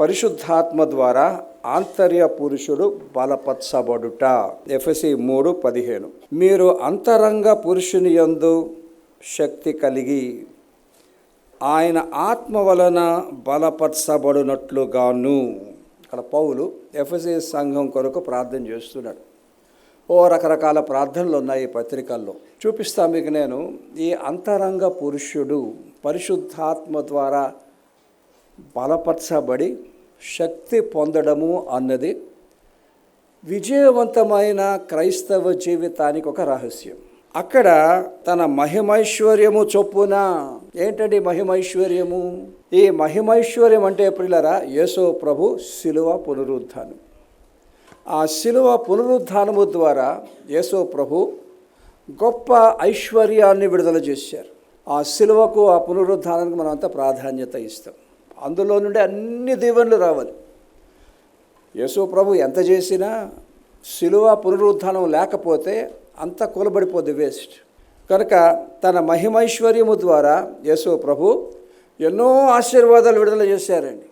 పరిశుద్ధాత్మ ద్వారా ఆంతర్య పురుషుడు బలపరచబడుట. ఎఫ్ఎసి మూడు పదిహేను. మీరు అంతరంగ పురుషుని యందు శక్తి కలిగి ఆయన ఆత్మ వలన బలపరచబడినట్లుగాను. అక్కడ పౌలు ఎఫ్ఎసి సంఘం కొరకు ప్రార్థన చేస్తున్నాడు. ఓ రకరకాల ప్రార్థనలు ఉన్నాయి ఈ పత్రికల్లో. చూపిస్తా మీకు నేను ఈ అంతరంగ పురుషుడు పరిశుద్ధాత్మ ద్వారా బలపరచబడి శక్తి పొందడము అన్నది విజయవంతమైన క్రైస్తవ జీవితానికి ఒక రహస్యం. అక్కడ తన మహిమైశ్వర్యము చొప్పున ఏంటండి మహిమైశ్వర్యము? ఈ మహిమైశ్వర్యం అంటే ప్రిలరా యేసో ప్రభు శిలువ పునరుద్ధానం. ఆ శిలువ పునరుద్ధానము ద్వారా యేసో ప్రభు గొప్ప ఐశ్వర్యాన్ని విడుదల చేశారు. ఆ శిలువకు ఆ పునరుద్ధానానికి మనం అంతా ప్రాధాన్యత ఇస్తాం. అందులో నుండి అన్ని దీవెనలు రావాలి. యేసు ప్రభు ఎంత చేసినా శిలువ పునరుద్ధానం లేకపోతే అంత కూలబడిపోద్ది వేస్ట్. కనుక తన మహిమైశ్వర్యము ద్వారా యేసు ప్రభు ఎన్నో ఆశీర్వాదాలు విడుదల చేశారండి.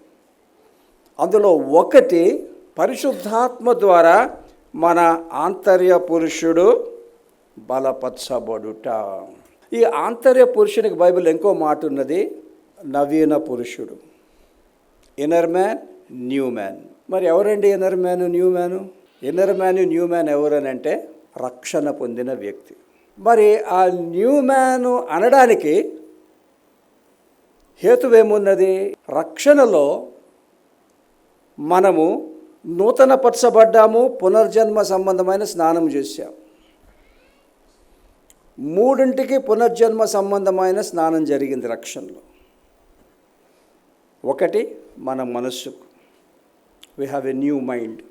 అందులో ఒకటి పరిశుద్ధాత్మ ద్వారా మన ఆంతర్య పురుషుడు బలపరచబడుట. ఈ ఆంతర్య పురుషునికి బైబిల్ ఇంకో మాట ఉన్నది నవీన పురుషుడు. ఇన్నర్ మ్యాన్ న్యూ మ్యాన్ మరి ఎవరండి inner man new man inner man new man ఎవరనంటే రక్షణ పొందిన వ్యక్తి. మరి ఆ న్యూ మ్యాన్ అనడానికి హేతువేమున్నది రక్షణలో మనము నూతనపరచబడ్డాము పునర్జన్మ సంబంధమైన స్నానం చేశాం మూడింటికి పునర్జన్మ సంబంధమైన స్నానం జరిగింది రక్షణలో. ఒకటి మన మనస్సుకు. We have a new mind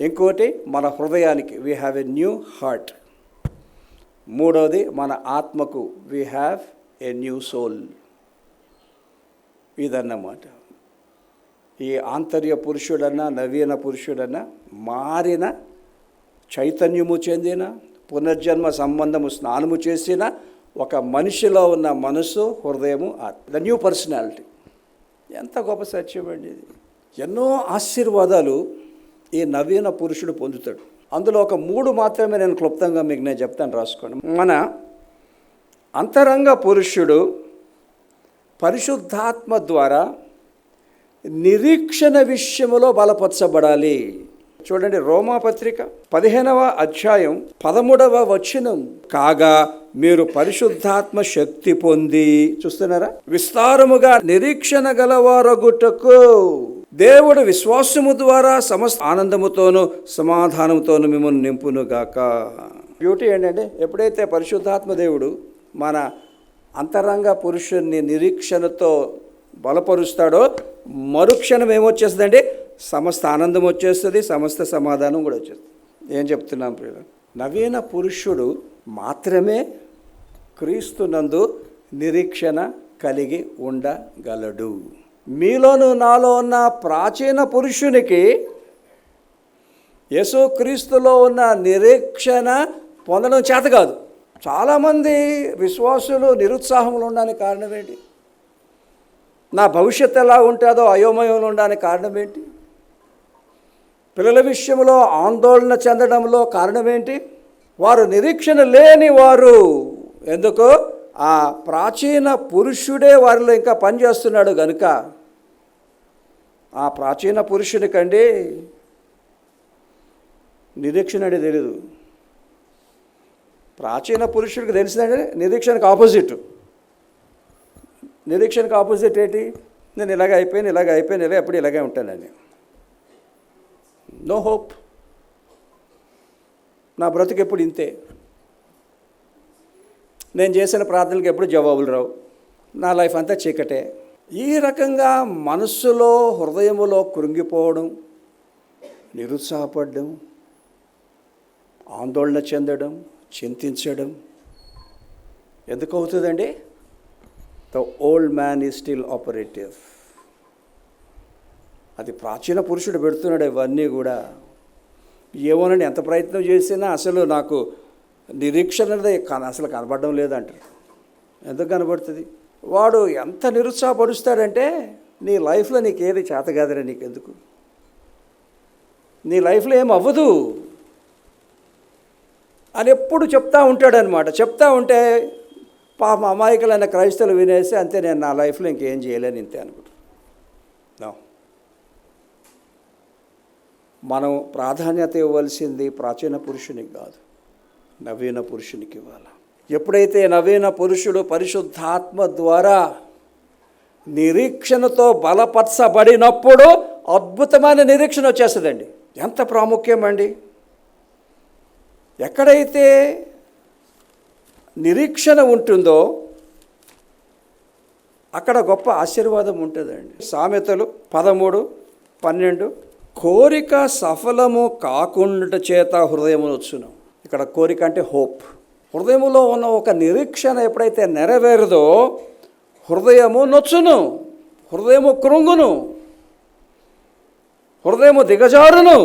ఇంకోటి మన హృదయానికి. We have a new heart మూడవది మన ఆత్మకు. We have a new soul ఇదన్నమాట. ఈ ఆంతర్య పురుషుడన్నా నవీన పురుషుడన్నా మారిన చైతన్యము చెందిన పునర్జన్మ సంబంధము స్నానము చేసిన ఒక మనిషిలో ఉన్న మనసు హృదయము ద న్యూ పర్సనాలిటీ ఎంత గొప్ప సత్యం అండి ఇది. ఎన్నో ఆశీర్వాదాలు ఈ నవీన పురుషుడు పొందుతాడు. అందులో ఒక మూడు మాత్రమే నేను క్లుప్తంగా మీకు నేను చెప్తాను రాసుకోండి. మన అంతరంగ పురుషుడు పరిశుద్ధాత్మ ద్వారా నిరీక్షణ విషయంలో బలపరచబడాలి. చూడండి రోమాపత్రిక పదిహేనవ అధ్యాయం పదమూడవ వచనం. కాగా మీరు పరిశుద్ధాత్మ శక్తి పొంది చూస్తున్నారా? విస్తారముగా నిరీక్షణ గలవారగుటకు దేవుడు విశ్వాసము ద్వారా సమస్త ఆనందముతోనూ సమాధానంతోనూ మిమ్మల్ని నింపునుగాక. బ్యూటీ ఏంటంటే ఎప్పుడైతే పరిశుద్ధాత్మ దేవుడు మన అంతరంగ పురుషుణ్ణి నిరీక్షణతో బలపరుస్తాడో మరుక్షణం ఏమొచ్చేస్తుందంటే సమస్త ఆనందం వచ్చేస్తుంది సమస్త సమాధానం కూడా వచ్చేస్తుంది. ఏం చెప్తున్నాం ప్రియుల? నవీన పురుషుడు మాత్రమే క్రీస్తునందు నిరీక్షణ కలిగి ఉండగలడు. మీలోను నాలో ఉన్న ప్రాచీన పురుషునికి యేసుక్రీస్తులో ఉన్న నిరీక్షణ పొందడం చేత కాదు. చాలామంది విశ్వాసులు నిరుత్సాహంలో ఉండడానికి కారణం ఏంటి? నా భవిష్యత్తు ఎలా ఉంటుందో అయోమయంలో ఉండడానికి కారణం ఏంటి? పిల్లల విషయంలో ఆందోళన చెందడంలో కారణం ఏంటి వారు నిరీక్షణ లేని వారు. ఎందుకు? ఆ ప్రాచీన పురుషుడే వారిలో ఇంకా పనిచేస్తున్నాడు గనుక. ఆ ప్రాచీన పురుషునికండి నిరీక్షణ అనేది తెలీదు. ప్రాచీన పురుషుడికి తెలిసిందంటే నిరీక్షణకు ఆపోజిట్. నిరీక్షణకు ఆపోజిట్ ఏంటి? నేను ఇలాగ అయిపోయాను ఇలాగ అయిపోయాను ఇలా ఎప్పుడు ఇలాగే ఉంటానని. No hope. నా బ్రతుకు ఎప్పుడు ఇంతే. నేను చేసిన ప్రార్థనలకు ఎప్పుడు జవాబులు రావు. నా లైఫ్ అంతా చీకటే. ఈ రకంగా మనస్సులో హృదయములో కృంగిపోవడం నిరుత్సాహపడడం ఆందోళన చెందడం చింతించడం ఎందుకు అవుతుందండి? The old man is still operative అది ప్రాచీన పురుషుడు పెడుతున్నాడు ఇవన్నీ కూడా. ఏమోనండి ఎంత ప్రయత్నం చేసినా అసలు నాకు నిరీక్షణ అనేది అసలు కనబడడం లేదంటారు. ఎందుకు కనబడుతుంది? వాడు ఎంత నిరుత్సాహపరుస్తాడంటే నీ లైఫ్లో నీకు ఏది నీకెందుకు? నీ లైఫ్లో ఏం అవ్వదు అని ఎప్పుడు చెప్తా ఉంటాడనమాట చెప్తా ఉంటే పాప అమాయకులైన క్రైస్తవులు వినేసి అంతే నేను నా లైఫ్లో ఇంకేం చేయలేను ఇంతే అనుకుంటాను మనం ప్రాధాన్యత ఇవ్వాల్సింది ప్రాచీన పురుషునికి కాదు నవీన పురుషునికి ఇవ్వాలి. ఎప్పుడైతే నవీన పురుషుడు పరిశుద్ధాత్మ ద్వారా నిరీక్షణతో బలపరచబడినప్పుడు అద్భుతమైన నిరీక్షణ వచ్చేస్తుందండి. ఎంత ప్రాముఖ్యం అండి? ఎక్కడైతే నిరీక్షణ ఉంటుందో అక్కడ గొప్ప ఆశీర్వాదం ఉంటుందండి. సామెతలు పదమూడు పన్నెండు కోరిక సఫలము కాకుండా చేత హృదయము వచ్చును ఇక్కడ కోరిక అంటే హోప్. హృదయములో ఉన్న ఒక నిరీక్షణ ఎప్పుడైతే నెరవేరదో హృదయము నొచ్చును హృదయము కృంగును హృదయము దిగజారును.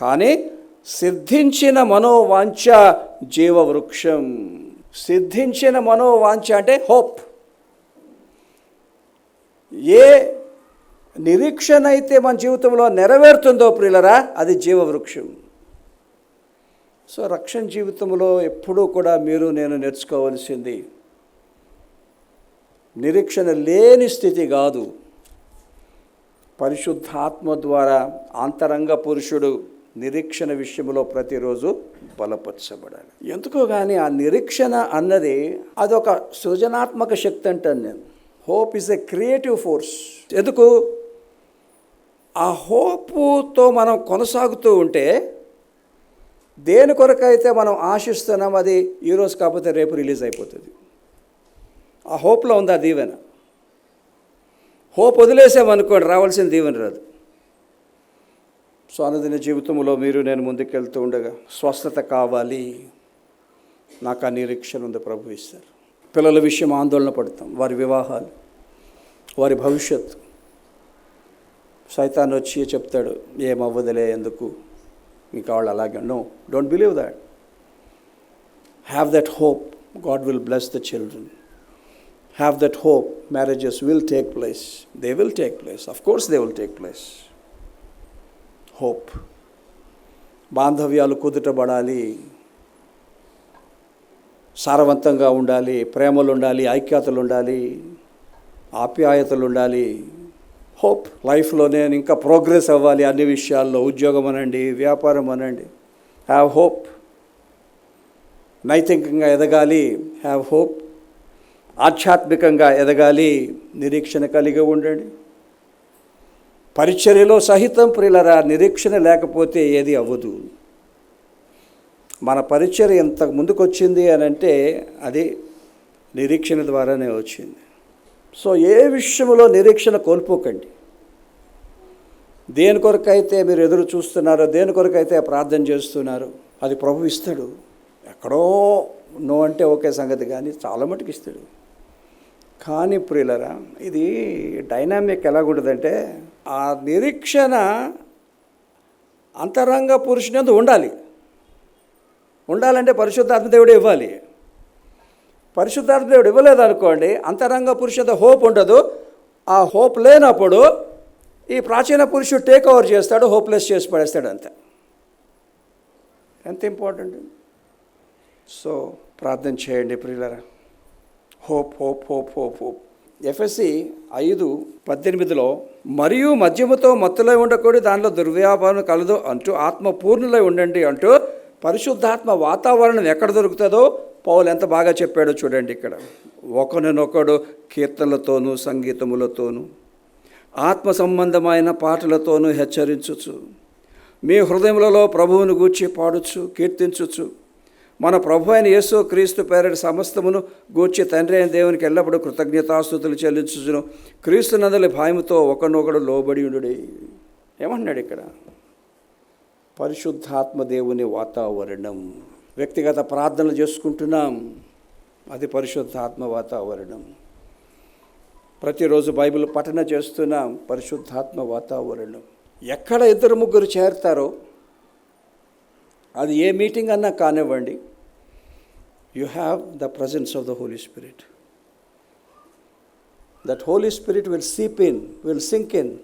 కానీ సిద్ధించిన మనోవాంఛ జీవవృక్షం. సిద్ధించిన మనోవాంఛ అంటే హోప్. ఏ నిరీక్షణ అయితే మన జీవితంలో నెరవేరుతుందో ప్రియులరా అది జీవవృక్షం. సో రక్షణ జీవితంలో ఎప్పుడూ కూడా మీరు నేను నేర్చుకోవాల్సింది నిరీక్షణ లేని స్థితి కాదు. పరిశుద్ధాత్మ ద్వారా అంతరంగ పురుషుడు నిరీక్షణ విషయంలో ప్రతిరోజు బలపరచబడాలి. ఎందుకో కానీ ఆ నిరీక్షణ అన్నది అదొక సృజనాత్మక శక్తి అంటాను నేను. Hope is a creative force ఎందుకు? ఆ హోపుతో మనం కొనసాగుతూ ఉంటే దేని కొరకైతే మనం ఆశిస్తున్నాం అది ఈరోజు కాకపోతే రేపు రిలీజ్ అయిపోతుంది. ఆ హోప్లో ఉంది ఆ దీవెన. హోప్ వదిలేసామనుకోండి రావాల్సిన దీవెన రాదు. సో అనుదిన జీవితంలో మీరు నేను ముందుకెళ్తూ ఉండగా స్వస్థత కావాలి. నాకు ఆ నిరీక్షణ ఉంది ప్రభు ఇస్తారు. పిల్లల విషయం ఆందోళన పడతాం. వారి వివాహాలు వారి భవిష్యత్తు సైతాన్ వచ్చి చెప్తాడు ఏమవ్వదులే ఎందుకు? ఇంకా వాళ్ళు అలాగే no don't believe that have that hope God will bless the children have that hope marriages will take place they will take place of course they will take place hope బాంధవ్యాలు కుదుటబడాలి. సారవంతంగా ఉండాలి. ప్రేమలు ఉండాలి ఐక్యతలు ఉండాలి ఆప్యాయతలు ఉండాలి హోప్ లైఫ్లో నేను ఇంకా ప్రోగ్రెస్ అవ్వాలి అన్ని విషయాల్లో ఉద్యోగం అనండి వ్యాపారం అనండి. హ్యావ్ హోప్ నైతికంగా ఎదగాలి. హ్యావ్ హోప్ ఆధ్యాత్మికంగా ఎదగాలి. నిరీక్షణ కలిగి ఉండండి. పరిచర్యలో సహితం ప్రియులరా నిరీక్షణ లేకపోతే ఏది అవ్వదు. మన పరిచర్య ఎంత ముందుకొచ్చింది అని అంటే అది నిరీక్షణ ద్వారానే వచ్చింది. సో ఏ విషయంలో నిరీక్షణ కోల్పోకండి. దేని కొరకైతే మీరు ఎదురు చూస్తున్నారో దేని కొరకైతే ప్రార్థన చేస్తున్నారో అది ప్రభు ఇస్తాడు. ఎక్కడో నో అంటే ఒకే సంగతి కానీ చాలా మటుకు ఇస్తాడు. కానీ ప్రియులరా ఇది డైనామిక్ ఎలాగుంటుందంటే ఆ నిరీక్షణ అంతరంగ పురుషునందు ఉండాలి. ఉండాలంటే పరిశుద్ధాత్మ దేవుడు ఇవ్వాలి. పరిశుద్ధార్థ దేవుడు ఇవ్వలేదు అనుకోండి అంతరంగ పురుషుడు హోప్ ఉండదు. ఆ హోప్ లేనప్పుడు ఈ ప్రాచీన పురుషుడు టేక్ ఓవర్ చేస్తాడు హోప్లెస్ చేసి పడేస్తాడు అంతే. ఎంత ఇంపార్టెంట్ సో ప్రార్థన చేయండి ప్రియులరా. Hope hope hope hope hope. FSC ఐదు పద్దెనిమిదిలో మరియు మద్యముతో మత్తులై ఉండకూడదు దానిలో దుర్వ్యాపారం కలదు అంటూ ఆత్మ పూర్ణులై ఉండండి అంటూ పరిశుద్ధాత్మ వాతావరణం ఎక్కడ దొరుకుతుందో పౌలు ఎంత బాగా చెప్పాడో చూడండి ఇక్కడ. ఒకరినొకడు కీర్తనలతోనూ సంగీతములతోనూ ఆత్మ సంబంధమైన పాటలతోనూ హెచ్చరించుచు మీ హృదయములలో ప్రభువును గూర్చి పాడుచు కీర్తించుచు మన ప్రభు అయిన యేసు క్రీస్తు పేరటి సమస్తమును గూర్చి తండ్రి అయిన దేవునికి ఎల్లప్పుడూ కృతజ్ఞతాస్తుతులు చెల్లించుచును. క్రీస్తు నందలి భయముతో ఒకనొకడు లోబడి ఉండుడి. ఏమంటున్నాడు ఇక్కడ? పరిశుద్ధాత్మ దేవుని వాతావరణం. వ్యక్తిగత ప్రార్థనలు చేసుకుంటున్నాం. అది పరిశుద్ధాత్మ వాతావరణం. ప్రతిరోజు బైబిల్ పఠన చేస్తున్నాం. పరిశుద్ధాత్మ వాతావరణం. ఎక్కడ ఇద్దరు ముగ్గురు చేరుతారో అది ఏ మీటింగ్ అన్నా కానివ్వండి you have the presence of the Holy Spirit that Holy Spirit will seep in will sink in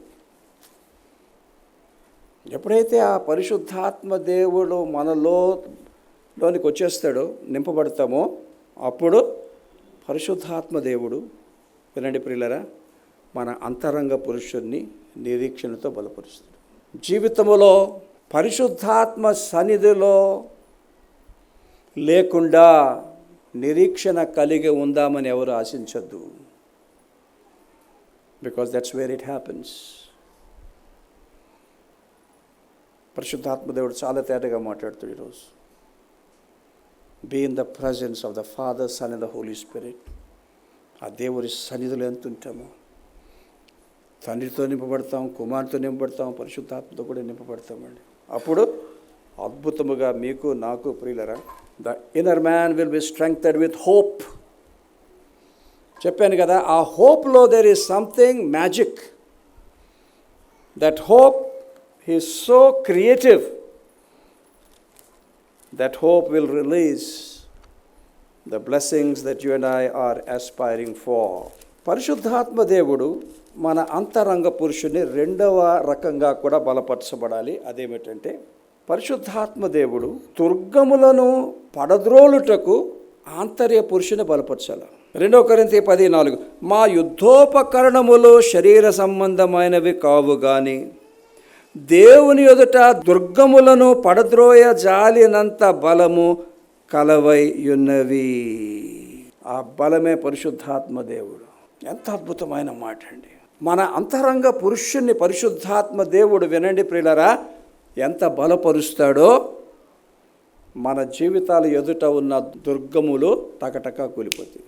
ఎప్పుడైతే ఆ పరిశుద్ధాత్మ దేవుడు మనలో లోనికి వచ్చేస్తాడో నింపబడతామో అప్పుడు పరిశుద్ధాత్మ దేవుడు వినండి ప్రియులరా మన అంతరంగ పురుషుణ్ణి నిరీక్షణతో బలపరుస్తాడు. జీవితంలో పరిశుద్ధాత్మ సన్నిధిలో లేకుండా నిరీక్షణ కలిగి ఉందామని ఎవరు ఆశించద్దు. Because that's where it happens పరిశుద్ధాత్మ దేవుడు చాలా తేటగా మాట్లాడుతాడు ఈరోజు. Be in the presence of the Father Son and the Holy Spirit ఆ దేవుడి సన్నిధిలో ఎంత ఉంటామో. తండ్రితో నింపబడతాం కుమారుతో నింపబడతాం పరిశుద్ధాత్మతో కూడా నింపబడతామండి. అప్పుడు అద్భుతముగా మీకు నాకు ప్రియులరా the inner man will be strengthened with hope చెప్పాను కదా ఆ హోప్లో there is something magic that hope he so creative that hope will release the blessings that you and I are aspiring for. పరిశుద్ధాత్మ దేవుడు మన అంతరంగ పురుషుని రెండవ రకంగా కూడా బలపరచబడాలి అదేమిటంటే పరిశుద్ధాత్మ దేవుడు దుర్గములను పడద్రోలుటకు ఆంతర్య పురుషుని బలపరచాలి రెండవ కరింతి పది నాలుగు మా యుద్ధోపకరణములు శరీర సంబంధమైనవి కావు కానీ దేవుని ఎదుట దుర్గములను పడద్రోయ జాలినంత బలము కలవై ఉన్నవి. ఆ బలమే పరిశుద్ధాత్మ దేవుడు. ఎంత అద్భుతమైన మాట అండి మన అంతరంగ పురుషుణ్ణి పరిశుద్ధాత్మ దేవుడు వినండి ప్రియులరా. ఎంత బలపరుస్తాడో. మన జీవితాల ఎదుట ఉన్న దుర్గములు టకటక కూలిపోతాయి.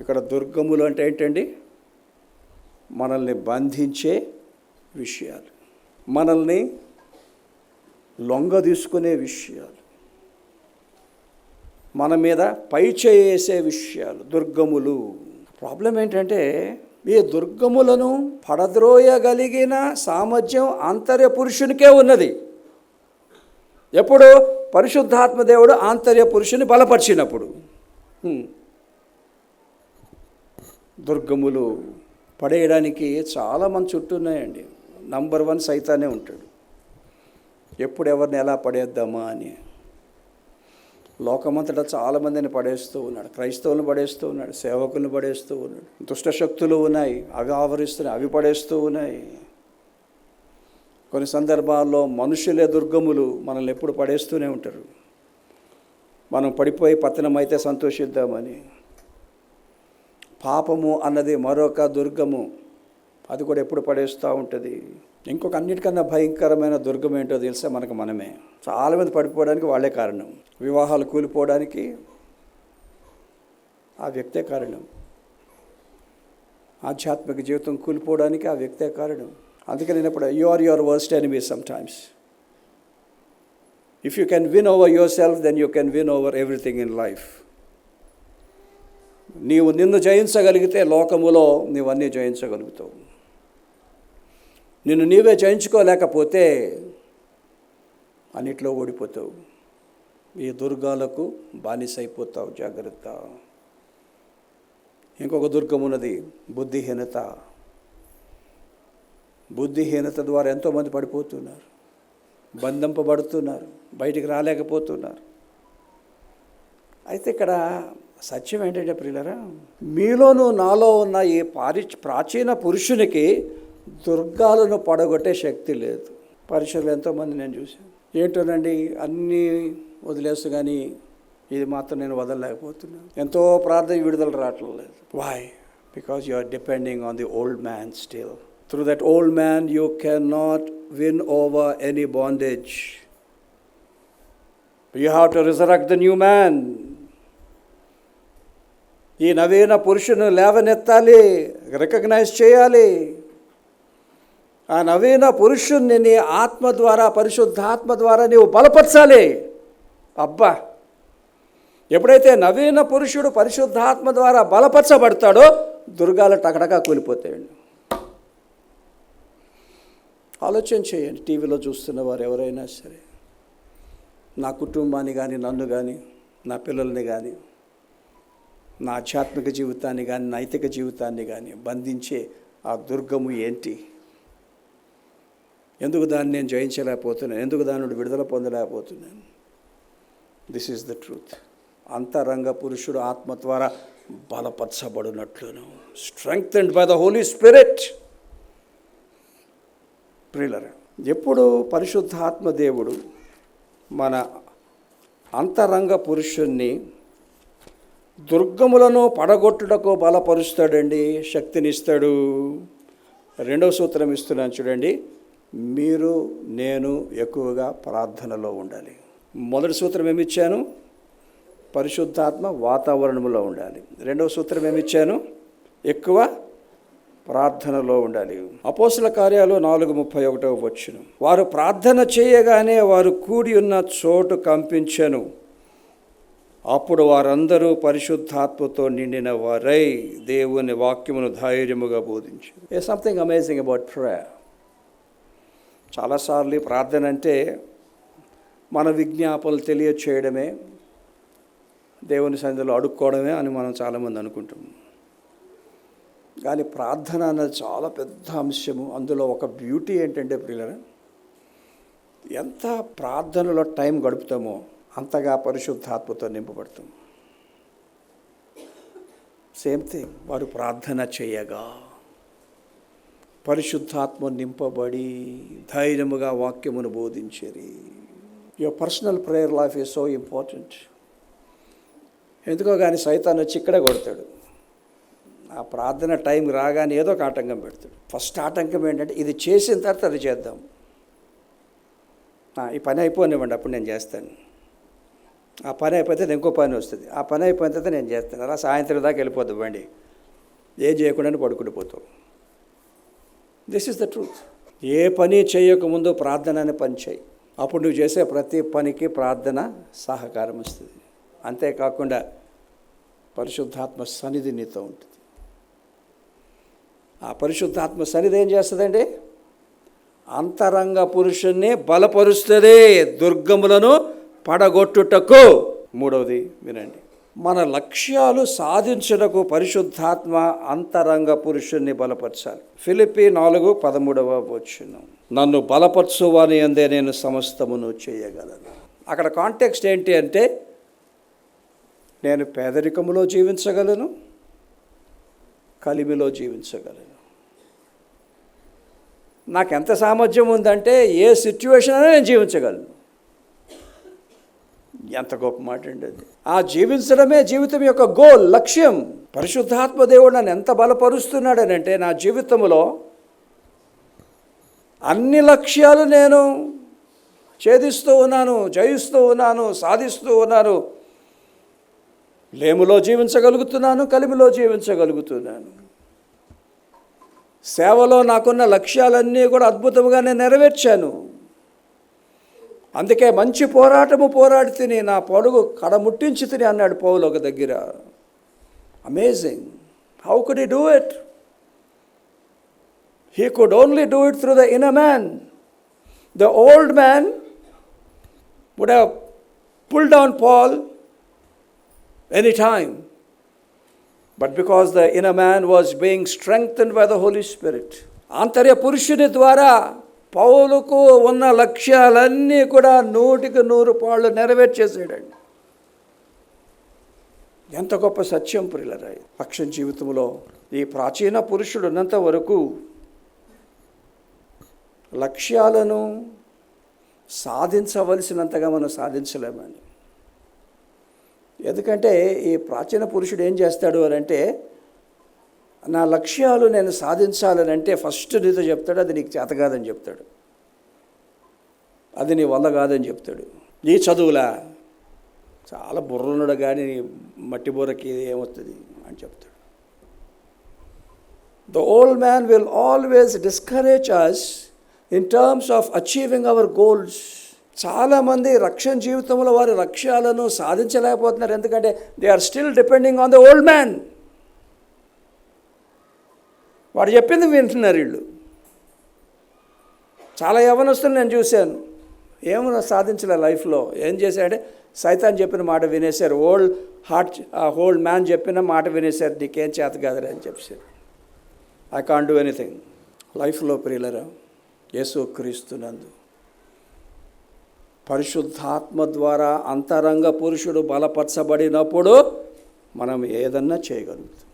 ఇక్కడ దుర్గములు అంటే ఏంటండి? మనల్ని బంధించే విషయాలు. మనల్ని లొంగ తీసుకునే విషయాలు. మన మీద పై చేసే విషయాలు దుర్గములు. ప్రాబ్లం ఏంటంటే ఈ దుర్గములను పడద్రోయగలిగిన సామర్థ్యం ఆంతర్య పురుషునికే ఉన్నది. ఎప్పుడు? పరిశుద్ధాత్మ దేవుడు ఆంతర్య పురుషుని బలపరిచినప్పుడు. దుర్గములు పడేయడానికి చాలా మంది చుట్టూ ఉన్నాయండి. నంబర్ వన్ సైతానే ఉంటాడు. ఎప్పుడు ఎవరిని ఎలా పడేద్దామా అని. లోకమంతటా చాలామందిని పడేస్తూ ఉన్నాడు. క్రైస్తవులను పడేస్తూ ఉన్నాడు. సేవకులను పడేస్తూ ఉన్నాడు. దుష్ట శక్తులు ఉన్నాయి. అవి ఆవరిస్తున్నాయి. అవి పడేస్తూ ఉన్నాయి. కొన్ని సందర్భాల్లో మనుషులే దుర్గములు మనల్ని ఎప్పుడు పడేస్తూనే ఉంటారు. మనం పడిపోయి పతనమైతే సంతోషిద్దామని. పాపము అన్నది మరొక దుర్గము. అది కూడా ఎప్పుడు పడేస్తూ ఉంటుంది. ఇంకొక అన్నిటికన్నా భయంకరమైన దుర్గం ఏంటో తెలిసే మనకు మనమే. చాలామంది పడిపోవడానికి వాళ్ళే కారణం. వివాహాలు కూలిపోవడానికి ఆ వ్యక్తే కారణం. ఆధ్యాత్మిక జీవితం కూలిపోవడానికి ఆ వ్యక్తే కారణం. అందుకే నేను ఇప్పుడు you are your worst enemy sometimes if you can win over yourself then you can win over everything in life నీవు నిన్ను జయించగలిగితే లోకములో నీవన్నీ జయించగలుగుతావు. నిన్ను నీవే జయించుకోలేకపోతే అన్నిట్లో ఓడిపోతావు. ఈ దుర్గాలకు బానిసైపోతావు. జాగ్రత్త. ఇంకొక దుర్గం ఉన్నది బుద్ధిహీనత. బుద్ధిహీనత ద్వారా ఎంతోమంది పడిపోతున్నారు. బంధింపబడుతున్నారు. బయటికి రాలేకపోతున్నారు. అయితే ఇక్కడ సత్యం ఏంటంటే ప్రియులరా మీలోనూ నాలో ఉన్న ఈ పారి ప్రాచీన పురుషునికి దుర్గాలను పడగొట్టే శక్తి లేదు. పరిచయలు ఎంతోమంది నేను చూశాను. ఏంటోనండి అన్నీ వదిలేస్తూ కానీ ఇది మాత్రం నేను వదలలేకపోతున్నాను. ఎంతో ప్రార్థన విడుదల రావట్లేదు why because you are depending on the old man still through that old man you can not win over any bondage you have to resurrect the new man ఈ నవీన పురుషుని లేవనెత్తాలి రికగ్నైజ్ చేయాలి. ఆ నవీన పురుషుణ్ణి నీ ఆత్మ ద్వారా పరిశుద్ధాత్మ ద్వారా నీవు బలపరచాలి. అబ్బా! ఎప్పుడైతే నవీన పురుషుడు పరిశుద్ధాత్మ ద్వారా బలపరచబడతాడో దుర్గాలు టకటకా కూలిపోతాయండి ఆలోచన చేయండి. టీవీలో చూస్తున్న వారు ఎవరైనా సరే నా కుటుంబాన్ని కానీ నన్ను కానీ నా పిల్లల్ని కానీ నా ఆధ్యాత్మిక జీవితాన్ని కానీ నైతిక జీవితాన్ని కానీ బంధించే ఆ దుర్గము ఏంటి? ఎందుకు దాన్ని నేను జయించలేకపోతున్నాను? ఎందుకు దాని నుండి విడుదల పొందలేకపోతున్నాను? దిస్ ఈజ్ ద ట్రూత్ అంతరంగ పురుషుడు ఆత్మ ద్వారా బలపరచబడినట్లును. Strength and by the Holy Spirit ప్రియులరా ఎప్పుడు పరిశుద్ధాత్మ దేవుడు మన అంతరంగ పురుషుణ్ణి దుర్గములను పడగొట్టుటకు బలపరుస్తాడండి? శక్తినిస్తాడు. రెండవ సూత్రం ఇస్తున్నాను చూడండి. మీరు నేను ఎక్కువగా ప్రార్థనలో ఉండాలి. మొదటి సూత్రం ఏమిచ్చాను? పరిశుద్ధాత్మ వాతావరణంలో ఉండాలి. రెండవ సూత్రం ఏమిచ్చాను? ఎక్కువ ప్రార్థనలో ఉండాలి. అపోసల కార్యాలు నాలుగు ముప్పై ఒకటవ వచ్చును వారు ప్రార్థన చేయగానే వారు కూడి ఉన్న చోటు కంపించను. అప్పుడు వారందరూ పరిశుద్ధాత్మతో నిండిన వారై దేవుని వాక్యమును ధైర్యముగా బోధించారు. A something amazing about prayer చాలాసార్లు ప్రార్థన అంటే మన విజ్ఞాపనలు తెలియచేయడమే దేవుని సన్నిధిలో అడుక్కోవడమే అని మనం చాలామంది అనుకుంటాం. కానీ ప్రార్థన అన్నది చాలా పెద్ద అంశము. అందులో ఒక బ్యూటీ ఏంటంటే ప్రియుల ఎంత ప్రార్థనలో టైం గడుపుతామో అంతగా పరిశుద్ధాత్మతో నింపబడతాం. సేమ్ థింగ్ వారు ప్రార్థన చేయగా. పరిశుద్ధాత్మ నింపబడి ధైర్యముగా వాక్యమును బోధించేది your personal prayer life is so important ఎందుకో కానీ సైతాన్ వచ్చి ఇక్కడే కొడతాడు. ఆ ప్రార్థన టైం రాగానే ఏదో ఒక ఆటంకం పెడతాడు. ఫస్ట్ ఆటంకం ఏంటంటే ఇది చేసిన తర్వాత అది చేద్దాం. ఈ పని అయిపోనివ్వండి అప్పుడు నేను చేస్తాను. ఆ పని అయిపోతే ఇంకో పని వస్తుంది. ఆ పని అయిపోయిన తర్వాత నేను చేస్తాను. అలా సాయంత్రం దాకా వెళ్ళిపోద్దు బండి. ఏం చేయకుండానే పడుకుండిపోతావు దిస్ ఇస్ ద ట్రూత్ ఏ పని చేయకముందు ప్రార్థన అనే పని చేయి. అప్పుడు నువ్వు చేసే ప్రతి పనికి ప్రార్థన సహకారం ఇస్తుంది. అంతేకాకుండా పరిశుద్ధాత్మ సన్నిధి నీతో ఉంటుంది. ఆ పరిశుద్ధాత్మ సన్నిధి ఏం చేస్తుందండి? అంతరంగ పురుషుణ్ణి బలపరుస్తుంది. దుర్గములను పడగొట్టుటకు. మూడవది వినండి. మన లక్ష్యాలు సాధించుటకు పరిశుద్ధాత్మ అంతరంగ పురుషుణ్ణి బలపరచాలి. ఫిలిపి నాలుగు పదమూడవ వచ్చును నన్ను బలపరచువాని అందే నేను సమస్తమును చేయగలను. అక్కడ కాంటెక్స్ట్ ఏంటి అంటే నేను పేదరికములో జీవించగలను కలిమిలో జీవించగలను. నాకు ఎంత సామర్థ్యం ఉందంటే ఏ సిచ్యువేషన్ అయినా నేను జీవించగలను. ఎంత గొప్ప మాట అండి అది. ఆ జీవించడమే జీవితం యొక్క గోల్ లక్ష్యం. పరిశుద్ధాత్మ దేవుడు నన్ను ఎంత బలపరుస్తున్నాడనంటే నా జీవితంలో అన్ని లక్ష్యాలు నేను ఛేదిస్తూ ఉన్నాను జయిస్తూ ఉన్నాను సాధిస్తూ ఉన్నాను. లేములో జీవించగలుగుతున్నాను కలిమిలో జీవించగలుగుతున్నాను. సేవలో నాకున్న లక్ష్యాలన్నీ కూడా అద్భుతంగా నేను నెరవేర్చాను. అందుకే మంచి పోరాటము పోరాడి తిని నా పొడుగు కడముట్టించి తిని అన్నాడు పౌలు ఒక దగ్గర. Amazing how could he do it he could only do it through the inner man the old man would have pull down Paul any time but because the inner man was being strengthen by the Holy Spirit ఆంతర్య పురుషుని ద్వారా పౌలుకు ఉన్న లక్ష్యాలన్నీ కూడా నూటికి నూరు పాళ్ళు నెరవేర్చేసాడండి ఎంత గొప్ప సత్యం ప్రియులరాయి పక్షం జీవితంలో ఈ ప్రాచీన పురుషుడు ఉన్నంత వరకు లక్ష్యాలను సాధించవలసినంతగా మనం సాధించలేమని ఎందుకంటే ఈ ప్రాచీన పురుషుడు ఏం చేస్తాడు అని అంటే నా లక్ష్యాలు నేను సాధించాలని అంటే ఫస్ట్ నీతో చెప్తాడు అది నీకు చేత కాదని చెప్తాడు. అది నీ వల్ల కాదని చెప్తాడు. నీ చదువులా? చాలా బుర్రనుడు కానీ మట్టి బుర్రకి ఏమవుతుంది అని చెప్తాడు. The old man will always discourage us in terms of achieving our goals చాలామంది రక్షణ జీవితంలో వారి లక్ష్యాలను సాధించలేకపోతున్నారు. ఎందుకంటే they are still depending on the old man వాడు చెప్పింది వింటున్నారు వీళ్ళు. చాలా యవనస్తులు నేను చూశాను. ఏమో సాధించలే లైఫ్లో. ఏం చేశాడే సైతాన్ చెప్పిన మాట వినేశారు. ఓల్డ్ హార్ట్ ఓల్డ్ మ్యాన్ చెప్పిన మాట వినేశారు. నీకేం చేత కాదురా అని చెప్పారు ఐ కాంట్ డూ ఎనీథింగ్ లైఫ్లో ప్రియులరా యేసు క్రీస్తునందు పరిశుద్ధాత్మ ద్వారా అంతరంగ పురుషుడు బలపరచబడినప్పుడు మనం ఏదన్నా చేయగలుగుతాం.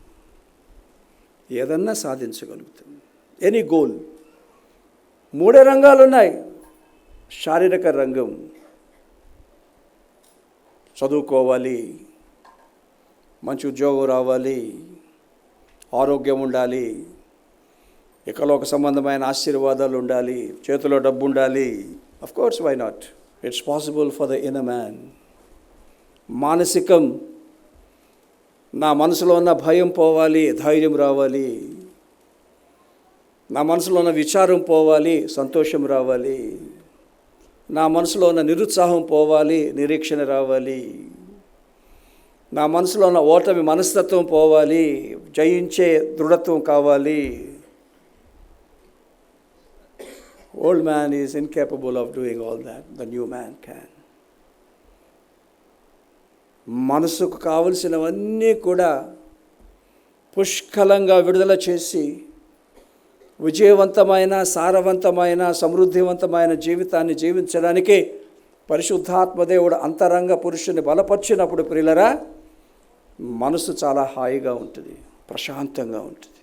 ఏదన్నా సాధించగలుగుతాం. ఎనీ గోల్ మూడే రంగాలు ఉన్నాయి శారీరక రంగం. చదువుకోవాలి. మంచి ఉద్యోగం రావాలి. ఆరోగ్యం ఉండాలి. ఇకలోక సంబంధమైన ఆశీర్వాదాలు ఉండాలి. చేతిలో డబ్బు ఉండాలి. Of course why not it's possible for the inner man మానసికం నా మనసులో ఉన్న భయం పోవాలి ధైర్యం రావాలి. నా మనసులో ఉన్న విచారం పోవాలి సంతోషం రావాలి. నా మనసులో ఉన్న నిరుత్సాహం పోవాలి నిరీక్షణ రావాలి. నా మనసులో ఉన్న ఓటమి మనస్తత్వం పోవాలి జయించే దృఢత్వం కావాలి. Old man is incapable of doing all that the new man can మనసుకు కావలసినవన్నీ కూడా పుష్కలంగా విడుదల చేసి విజయవంతమైన సారవంతమైన సమృద్ధివంతమైన జీవితాన్ని జీవించడానికి పరిశుద్ధాత్మదేవుడు అంతరంగ పురుషుని బలపరిచినప్పుడు ప్రియులరా మనసు చాలా హాయిగా ఉంటుంది ప్రశాంతంగా ఉంటుంది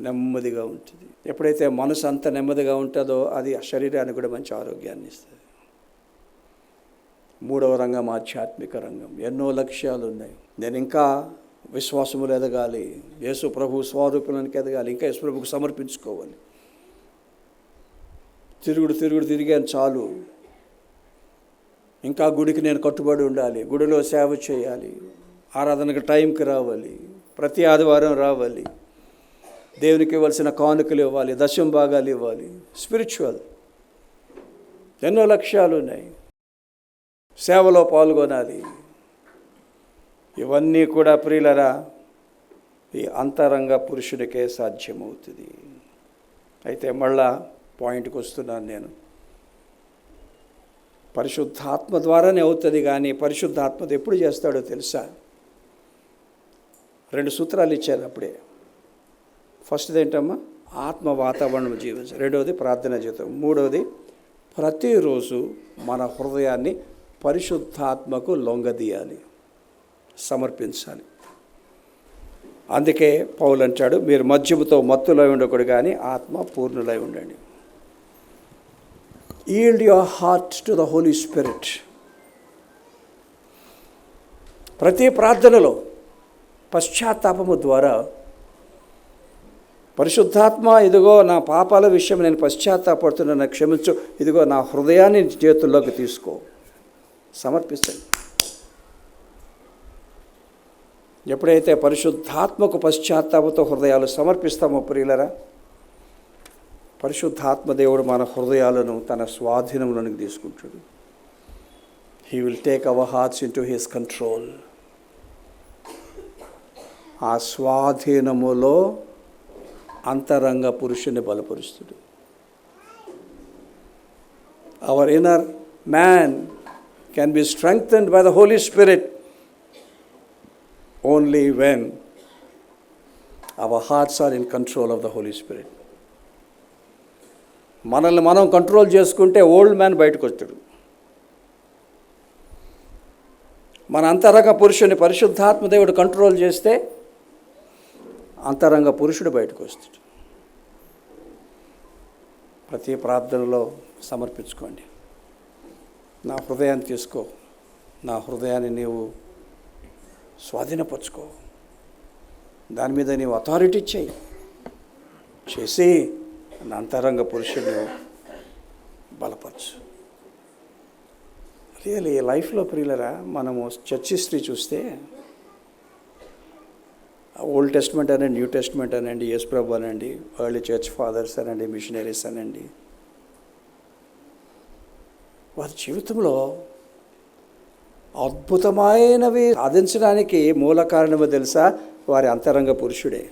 నెమ్మదిగా ఉంటుంది. ఎప్పుడైతే మనసు అంత నెమ్మదిగా ఉంటుందో అది ఆ శరీరానికి కూడా మంచి ఆరోగ్యాన్ని ఇస్తుంది. మూడవ రంగం ఆధ్యాత్మిక రంగం. ఎన్నో లక్ష్యాలు ఉన్నాయి నేను ఇంకా విశ్వాసములు ఎదగాలి. యేసు ప్రభు స్వరూపులనికి ఎదగాలి. ఇంకా యేసు ప్రభుకు సమర్పించుకోవాలి. తిరుగుడు తిరుగుడు తిరిగాను చాలు. ఇంకా గుడికి నేను కట్టుబడి ఉండాలి. గుడిలో సేవ చేయాలి. ఆరాధనకు టైంకి రావాలి. ప్రతి ఆదివారం రావాలి. దేవునికి ఇవ్వాల్సిన కానుకలు ఇవ్వాలి. దశం భాగాలు ఇవ్వాలి. స్పిరిచువల్. ఎన్నో లక్ష్యాలు ఉన్నాయి సేవలో పాల్గొనాలి. ఇవన్నీ కూడా ప్రియులరా ఈ అంతరంగ పురుషుడికే సాధ్యమవుతుంది. అయితే మళ్ళా పాయింట్కి వస్తున్నాను నేను. పరిశుద్ధాత్మ ద్వారానే అవుతుంది కానీ పరిశుద్ధాత్మది ఎప్పుడు చేస్తాడో తెలుసా? రెండు సూత్రాలు ఇచ్చారు అప్పుడే. ఫస్ట్ది ఏంటమ్మా? ఆత్మ వాతావరణం జీవించ రెండవది ప్రార్థన జీవితం మూడవది ప్రతిరోజు మన హృదయాన్ని పరిశుద్ధాత్మకు లొంగదీయాలి సమర్పించాలి. అందుకే పౌలు అంటాడు మీరు మద్యముతో మత్తులై ఉండకూడదు కానీ ఆత్మ పూర్ణులై ఉండండి. Yield your heart to the Holy Spirit ప్రతి ప్రార్థనలో పశ్చాత్తాపము ద్వారా పరిశుద్ధాత్మ ఇదిగో నా పాపాల విషయం నేను పశ్చాత్తాపడుతున్నా క్షమించు. ఇదిగో నా హృదయాన్ని చేతుల్లోకి తీసుకో. సమర్పిస్తాను ఎప్పుడైతే పరిశుద్ధాత్మకు పశ్చాత్తాపంతో హృదయాలు సమర్పిస్తామో ప్రియులరా పరిశుద్ధాత్మ దేవుడు మన హృదయాలను తన స్వాధీనంలోనికి తీసుకుంటాడు. He will take our hearts into his control ఆ స్వాధీనములో అంతరంగ పురుషుని బలపరుస్తుడు. Our inner man can be strengthened by the holy Spirit only when our hearts are in control of the holy Spirit. మనల్ని మనం కంట్రోల్ చేసుకుంటే ఓల్డ్ మ్యాన్ బయటకు వస్తాడు. మన అంతరంగ పురుషుని పరిశుద్ధాత్మ దేవుడు కంట్రోల్ చేస్తే అంతరంగ పురుషుడు బయటకు వస్తాడు. ప్రతి ప్రార్థనలో సమర్పించుకోండి. నా హృదయాన్ని తీసుకో. నా హృదయాన్ని నీవు స్వాధీనపరచుకో. దాని మీద నీవు అథారిటీ చేయి చేసి నా అంతరంగ పురుషుడిని బలపరచు. రియల్ ఈ లైఫ్లో ప్రియులరా మనము చర్చ్ హిస్టరీ చూస్తే ఓల్డ్ టెస్ట్మెంట్ అనండి న్యూ టెస్ట్మెంట్ అనండి యేసు ప్రభు అనండి ఎర్లీ చర్చ్ ఫాదర్స్ అనండి మిషనరీస్ అనండి వారి జీవితంలో అద్భుతమైనవి సాధించడానికి మూల కారణము తెలుసా? వారి అంతరంగ పురుషుడే.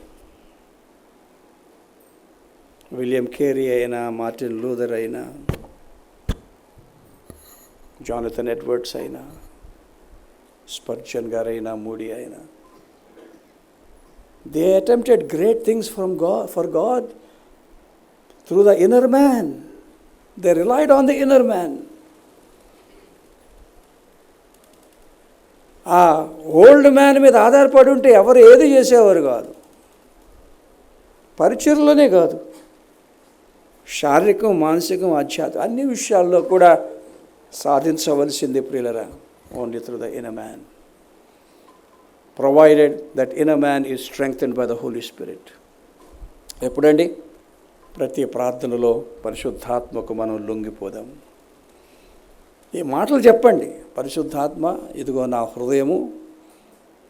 విలియం కేరీ అయినా మార్టిన్ లూథర్ అయినా జానథన్ ఎడ్వర్డ్స్ అయినా స్పర్జన్ గారైనా మూడీ అయినా. They attempted great things from God for God through the inner man they relied on the inner man ఆ ఓల్డ్ మ్యాన్ మీద ఆధారపడి ఉంటే ఎవరు ఏది చేసేవారు కాదు. పరిచయలోనే కాదు. శారీరకం మానసికం ఆధ్యాత్మిక అన్ని విషయాల్లో కూడా సాధించవలసింది ప్రియులరా only through the inner man. Provided that inner man is strengthen by the Holy Spirit. ఎప్పుడండి? ప్రతి ప్రార్థనలో పరిశుద్ధాత్మకు మనం లొంగిపోదాం. ఈ మాటలు చెప్పండి. పరిశుద్ధాత్మ ఇదిగో నా హృదయము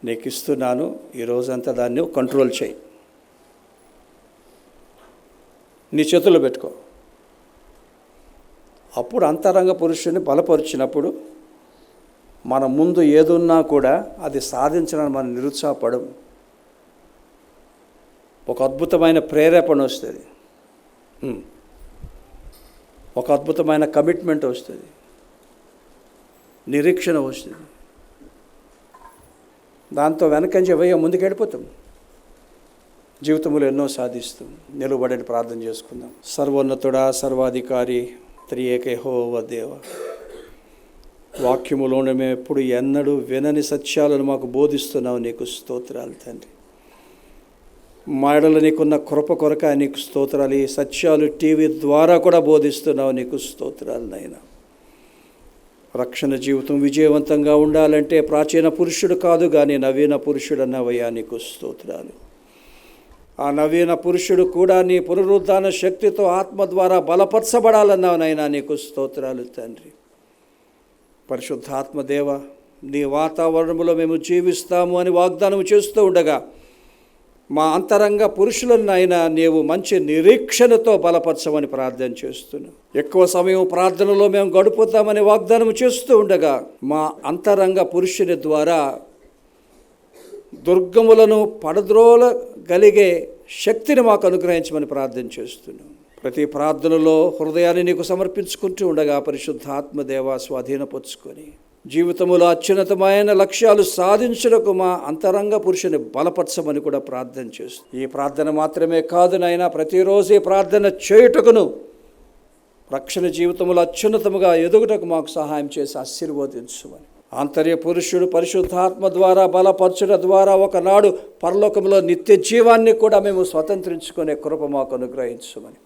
నీకు ఇస్తున్నాను ఈ రోజంతా దాన్ని కంట్రోల్ చేయి. నీ చేతుల్లో పెట్టుకో. అప్పుడు అంతరంగ పురుషుని బలపరిచినప్పుడు మన ముందు ఏదున్నా కూడా అది సాధించడానికి మనం నిరుత్సాహపడం. ఒక అద్భుతమైన ప్రేరేపణ వస్తుంది. ఒక అద్భుతమైన కమిట్మెంట్ వస్తుంది. నిరీక్షణ వస్తుంది. దాంతో వెనకంచి వెయ్య ముందుకు వెళ్ళిపోతాం జీవితంలో ఎన్నో సాధిస్తాం. నిలబడని ప్రార్థన చేసుకుందాం. సర్వోన్నతుడా సర్వాధికారి త్రియేక హోవ దేవ. వాక్యములోనే మేము ఎప్పుడు ఎన్నడూ వినని సత్యాలను మాకు బోధిస్తున్నావు నీకు స్తోత్రాలు తండ్రి. మాడలు నీకున్న కృప కొరక నీకు స్తోత్రాలు. ఈ సత్యాలు టీవీ ద్వారా కూడా బోధిస్తున్నావు నీకు స్తోత్రాలు నైనా రక్షణ జీవితం విజయవంతంగా ఉండాలంటే ప్రాచీన పురుషుడు కాదు కానీ నవీన పురుషుడు అన్నవయ్యా నీకు స్తోత్రాలు. ఆ నవీన పురుషుడు కూడా నీ పునరుద్ధాన శక్తితో ఆత్మ ద్వారా బలపరచబడాలన్నావు నైనా నీకు స్తోత్రాలు తండ్రి. పరిశుద్ధాత్మదేవ నీ వాతావరణంలో మేము జీవిస్తాము అని వాగ్దానం చేస్తూ ఉండగా మా అంతరంగ పురుషులనైనా నీవు మంచి నిరీక్షణతో బలపరచమని ప్రార్థన చేస్తున్నాం. ఎక్కువ సమయం ప్రార్థనలో మేము గడుపుతామని వాగ్దానం చేస్తూ ఉండగా మా అంతరంగ పురుషుని ద్వారా దుర్గములను పడద్రోలగలిగే శక్తిని మాకు అనుగ్రహించమని ప్రార్థన చేస్తున్నాం. ప్రతి ప్రార్థనలో హృదయాన్ని నీకు సమర్పించుకుంటూ ఉండగా పరిశుద్ధాత్మ దేవ స్వాధీనపరుచుకొని జీవితంలో అత్యున్నతమైన లక్ష్యాలు సాధించడకు మా అంతరంగ పురుషుని బలపరచమని కూడా ప్రార్థన చేస్తుంది. ఈ ప్రార్థన మాత్రమే కాదు నాయన ప్రతిరోజు ఈ ప్రార్థన చేయుటకును రక్షణ జీవితంలో అత్యున్నతముగా ఎదుగుటకు మాకు సహాయం చేసి ఆశీర్వదించమని. ఆంతర్య పురుషుడు పరిశుద్ధాత్మ ద్వారా బలపరచుట ద్వారా ఒకనాడు పరలోకంలో నిత్య జీవాన్ని కూడా మేము స్వతంత్రించుకునే కృప మాకు అనుగ్రహించమని.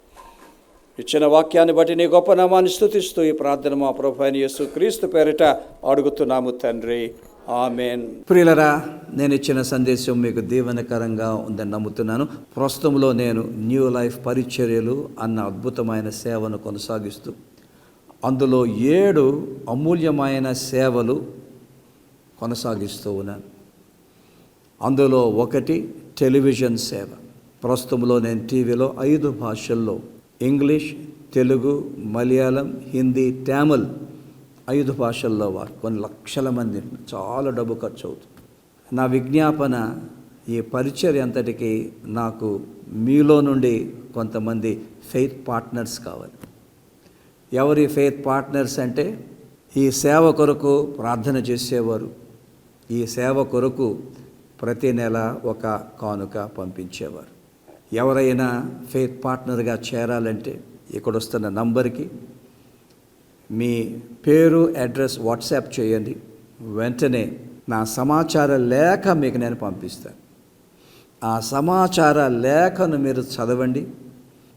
ఇచ్చిన వాక్యాన్ని బట్టి నీ గొప్ప నామాన్ని స్థుతిస్తూ ఈ ప్రార్థన మా ప్రభాని యేసు క్రీస్తు పేరిట అడుగుతున్నాము తండ్రి. ఆమెన్. ప్రియులరా నేను ఇచ్చిన సందేశం మీకు దీవెనకరంగా ఉందని నమ్ముతున్నాను. ప్రస్తుతంలో నేను న్యూ లైఫ్ పరిచర్యలు అన్న అద్భుతమైన సేవను కొనసాగిస్తూ అందులో ఏడు అమూల్యమైన సేవలు కొనసాగిస్తూ ఉన్నాను. అందులో ఒకటి టెలివిజన్ సేవ. ప్రస్తుతంలో నేను టీవీలో ఐదు భాషల్లో ఇంగ్లీష్ తెలుగు మలయాళం హిందీ తమిళ్ ఐదు భాషల్లో వారు. కొన్ని లక్షల మంది. చాలా డబ్బు ఖర్చు అవుతుంది నా విజ్ఞాపన ఈ పరిచర్య అంతటికి నాకు మీలో నుండి కొంతమంది ఫెయిత్ పార్ట్నర్స్ కావాలి. ఎవరి ఫెయిత్ పార్ట్నర్స్ అంటే ఈ సేవ కొరకు ప్రార్థన చేసేవారు. ఈ సేవ కొరకు ప్రతి నెల ఒక కానుక పంపించేవారు. ఎవరైనా ఫెయిత్ పార్ట్నర్గా చేరాలంటే ఇక్కడ వస్తున్న నంబర్కి మీ పేరు అడ్రస్ వాట్సాప్ చేయండి. వెంటనే నా సమాచార లేఖ మీకు నేను పంపిస్తాను. ఆ సమాచార లేఖను మీరు చదవండి.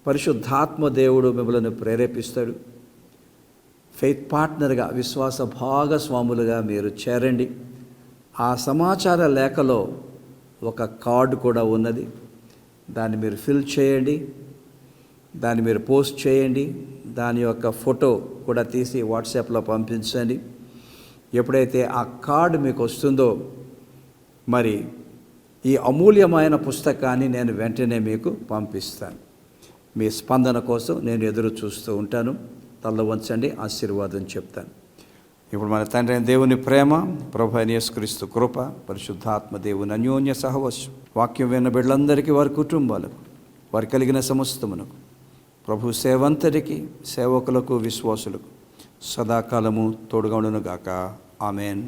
పరిశుద్ధాత్మ దేవుడు మిమ్మల్ని ప్రేరేపిస్తాడు. ఫెయిత్ పార్ట్నర్గా విశ్వాస భాగస్వాములుగా మీరు చేరండి. ఆ సమాచార లేఖలో ఒక కార్డు కూడా ఉన్నది. దాన్ని మీరు ఫిల్ చేయండి దాన్ని మీరు పోస్ట్ చేయండి దాని యొక్క ఫోటో కూడా తీసి వాట్సాప్లో పంపించండి. ఎప్పుడైతే ఆ కార్డు మీకు వస్తుందో మరి ఈ అమూల్యమైన పుస్తకాన్ని నేను వెంటనే మీకు పంపిస్తాను. మీ స్పందన కోసం నేను ఎదురు చూస్తూ ఉంటాను. తల్ల వంచండి ఆశీర్వాదం చెప్తాను. ఇప్పుడు మన తండ్రి అయిన దేవుని ప్రేమ ప్రభు అయిన యేసుక్రీస్తు కృప పరిశుద్ధాత్మ దేవుని అన్యోన్య సహవస్సు వాక్యం విన్న బిడ్డలందరికీ వారి కుటుంబాలకు వారి కలిగిన సమస్తమునకు ప్రభు సేవంతరికి సేవకులకు విశ్వాసులకు సదాకాలము తోడుగా ఉండునుగాక. ఆమెన్.